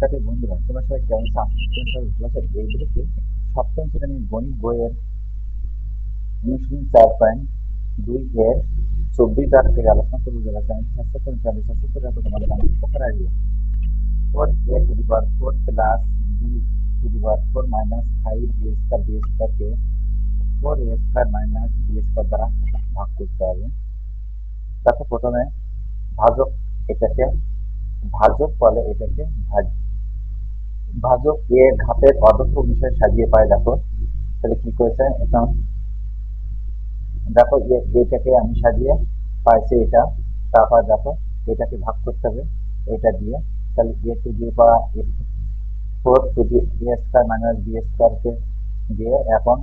শিক্ষার্থী বন্ধুরা, তোমরা সবাই কেমন? আছো তোমরা সবাই ভালো আছো? এই ভিডিওতে সপ্তম শ্রেণির গণিত বইয়ের অনুশীলন চার পয়েন্ট দুই এর চব্বিশ দাগ থেকে আলোচনা করব যারা চ্যানেল সাবস্ক্রাইব করেন চ্যানেল সাবস্ক্রাইব করে রাখো তোমাদের আমি উপকার আসবে। Four a to the power four plus b to the power four minus five b square b স্কোয়ারকে four a square minus b square দ্বারা ভাগ করতে হবে। তারপর প্রথমে ভাজক এটাকে, ভাজক বলে এটাকে ভাজ ভাজক এ ঘাতের অদক্ষ বিষয় সাজিয়ে পায়, দেখো। তাহলে কি করেছে? এখন দেখো এটাকে আমি সাজিয়ে পাইছি এটা। তারপর দেখো, এটাকে ভাগ করতে হবে, এটা দিয়ে। তাহলে এ টু দিয়ে পাওয়া four to the a square minus b স্কোয়ারকে দিয়ে এখন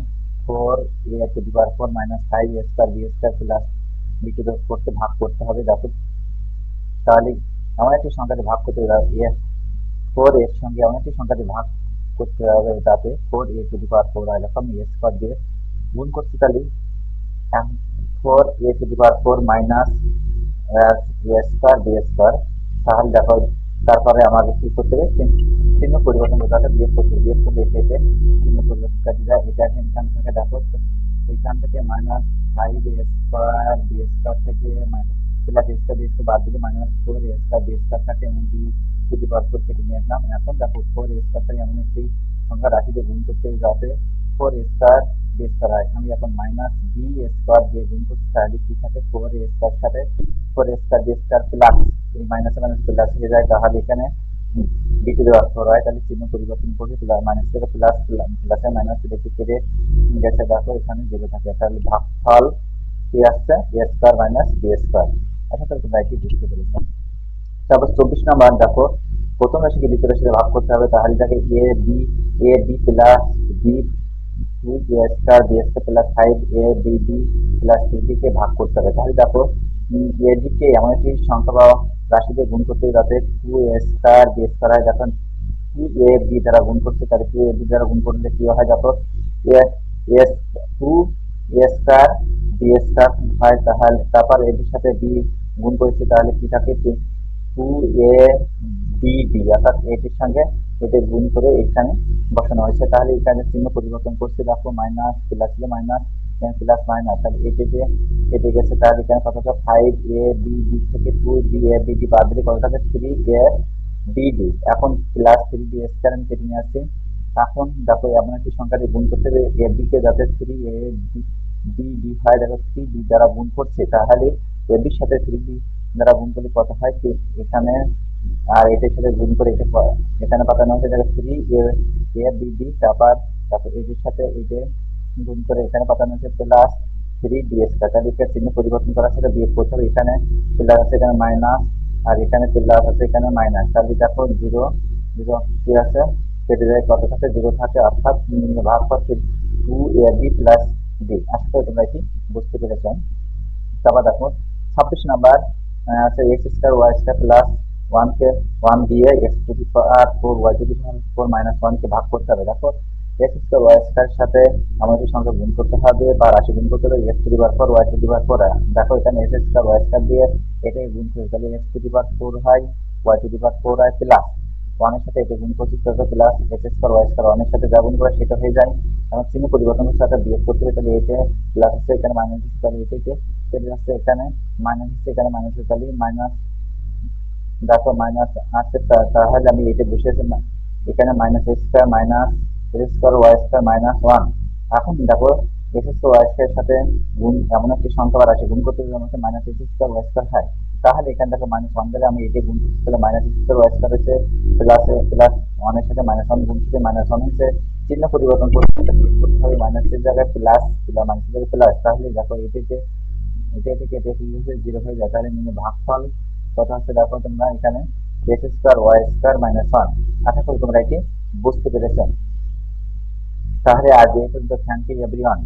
four, a to the power four minus five a square b square plus b two করতে ভাগ করতে হবে, দেখো। তাহলে এমন একটি সংখ্যাতে ভাগ করতে হবে, এ ফোর এর সঙ্গে এমন একটি সংখ্যাটি ভাগ করতে হবে যাতে four a to the power four হয় এরকম এ স্কোয়ার দিয়ে গুণ করছি তাহলে four a to the power four minus a d b square তাহলে দেখো, তারপরে আমাকে কি করতে হবে চিহ্ন- পরিবর্তন করতে হবে বিয়োগ করতে। বিয়োগ করলে plus a square b square বাদ দিলে minus four a square b square থাকে এবং b to the power four কেটে নিয়ে আসলাম। এখন দেখো ফোর এ স্কোয়ার থেকে এমন একটি সংখ্যা রাশিতে গুণ করতে যাতে four a square b square হয় আমি এখন মাইনাস বি স্কোয়ার দিয়ে গুণ করছি, তাহলে কি থাকে? ফোর এ স্কোয়ার সাথে? Four a square b square plus এই মাইনাস মাইনাস প্লাস হয়ে যায়, তাহলে এখানে b to the power four হয় তাহলে চিহ্ন পরিবর্তন করে মাইনাস থেকে প্লাস প্লাসে মাইনাস দেখে কেটে গেছে দেখো, এখানে জিরো থাকে। তাহলে ভাগফল কি আসছে? A square minus b square আচ্ছা তাহলে তোমরা এটি বুঝতে পেরেছ। তারপর চব্বিশ নাম্বার, দেখো, প্রথম রাশিকে দ্বিতীয় রাশিতে ভাগ করতে হবে, তাহলে দেখে a b a b plus b two a square b square plus five a b b plus three কে ভাগ করতে হবে। তাহলে দেখো এ বি এমন একটি সংখ্যা বা রাশিতে গুণ করতে হবে যাতে two a square b square হয়, যখন টু এ বি দ্বারা গুণ করছে, তাহলে টু এ বি দ্বারা গুণ করলে কি হয় দেখো a two a square b square হয়, তাহলে তারপর এটির সাথে বি গুণ করেছি, তাহলে কি থাকে? টু এ বি ডি, অর্থাৎ এটির সঙ্গে এটি গুণ করে এখানে বসানো হয়েছে। তাহলে এখানে চিহ্ন পরিবর্তন করছে, দেখো মাইনাস প্লাস ছিল মাইনাস প্লাস মাইনাস তাহলে এটি যে কেটে গেছে, তাহলে এখানে কত হচ্ছে ফাইভ এ বি ডি থেকে two B A B D বাদ দিলে কত থাকে থ্রি এ বি ডি এখন প্লাস থ্রি ডি স্কোয়ার আমি কেটে নিয়ে আসছি। এখন দেখো, এমন একটি সংখ্যা দিয়ে গুণ করতে হবে এ বি কে যাতে থ্রি এ বি ডি হয় দেখো থ্রি ডি দ্বারা গুণ করছে, তাহলে এ বির সাথে থ্রি ডি দ্বারা গুণ করলে কত হয়? এখানে, আর এটার সাথে গুণ করে এটা এখানে পাঠানো হচ্ছে দেখো থ্রি এ বি ডি তারপর তারপর এটির সাথে এটা গুণ করে এখানে পাঠানো হচ্ছে প্লাস থ্রি ডি স্কোয়ার তাহলে চিহ্ন পরিবর্তন করা সেটা বিয়োগ করতে হবে, এখানে প্লাস আছে, এখানে মাইনাস আর এখানে প্লাস আছে, এখানে মাইনাস তাহলে দেখো জিরো জিরো কি আছে? কেটে যায় কত থাকে? জিরো থাকে, অর্থাৎ ভাগ করছে two A B plus D আশা তোমরা এটি বুঝতে পেরেছ তারপর দেখো, ছাব্বিশ নাম্বার আছে X square Y square plus one কে ওয়ান দিয়ে X to power four Y to the four minus one কে ভাগ করতে হবে। দেখো এক্স স্কোয়ার ওয়াই স্কোয়ার সাথে আমাদের সংখ্যা গুণ করতে হবে বা রাশি গুণ করতে হবে X to the four Y to the power four দেখো, এখানে এক্স স্কোয়ার ওয়াই স্কোয়ার দিয়ে এটাকে গুণ করে তাহলে এক্স টু দি ফোর হয় ওয়াই টু দি ফোর হয় প্লাস ওয়ানের সাথে এটা গুণ করছি তাহলে plus X square Y square ওয়ানের সাথে যা গুণ করে সেটা হয়ে যায়। আমার চিহ্ন পরিবর্তন সাথে বিয়োগ করতে হবে তাহলে এটা প্লাস হচ্ছে এখানে মাইনাস হচ্ছে, তাহলে এটাকে কেটে যাচ্ছে এখানে মাইনাস হচ্ছে এখানে মাইনাস হচ্ছে, তাহলে মাইনাস দেখো মাইনাস আসছে তাহলে আমি এটা বসেছি এখানে minus X square minus X square Y square minus one এখন দেখো এক্স স্কোয়ার ওয়াই স্কোয়ার সাথে গুণ, এমন একটি সংখ্যা বার আছে, গুণ করতে আমাকে minus X square Y square হয় তাহলে এখানে দেখো মাইনাস ওয়ান দিলে আমি এটা গুণ করতে তাহলে মাইনাস স্কোয়ার ওয়াই স্কোয়ার হচ্ছে প্লাস প্লাস ওয়ানের সাথে মাইনাস ওয়ান গুণ করতে মাইনাস ওয়ান হচ্ছে চিহ্ন পরিবর্তন করতে হবে মাইনাসের জায়গায় প্লাস মাইনাসের জায়গায় প্লাস তাহলে দেখো এটিকে এটা থেকে এটা হচ্ছে জিরো হয়ে যায়, তাহলে নিয়ে ভাগফল কত হচ্ছে দেখো তোমরা এখানে X square Y square minus one আশা করি তোমরা এটি বুঝতে পেরেছ। তাহলে আজ এই পর্যন্ত থ্যাংক ইউ এভরিওয়ান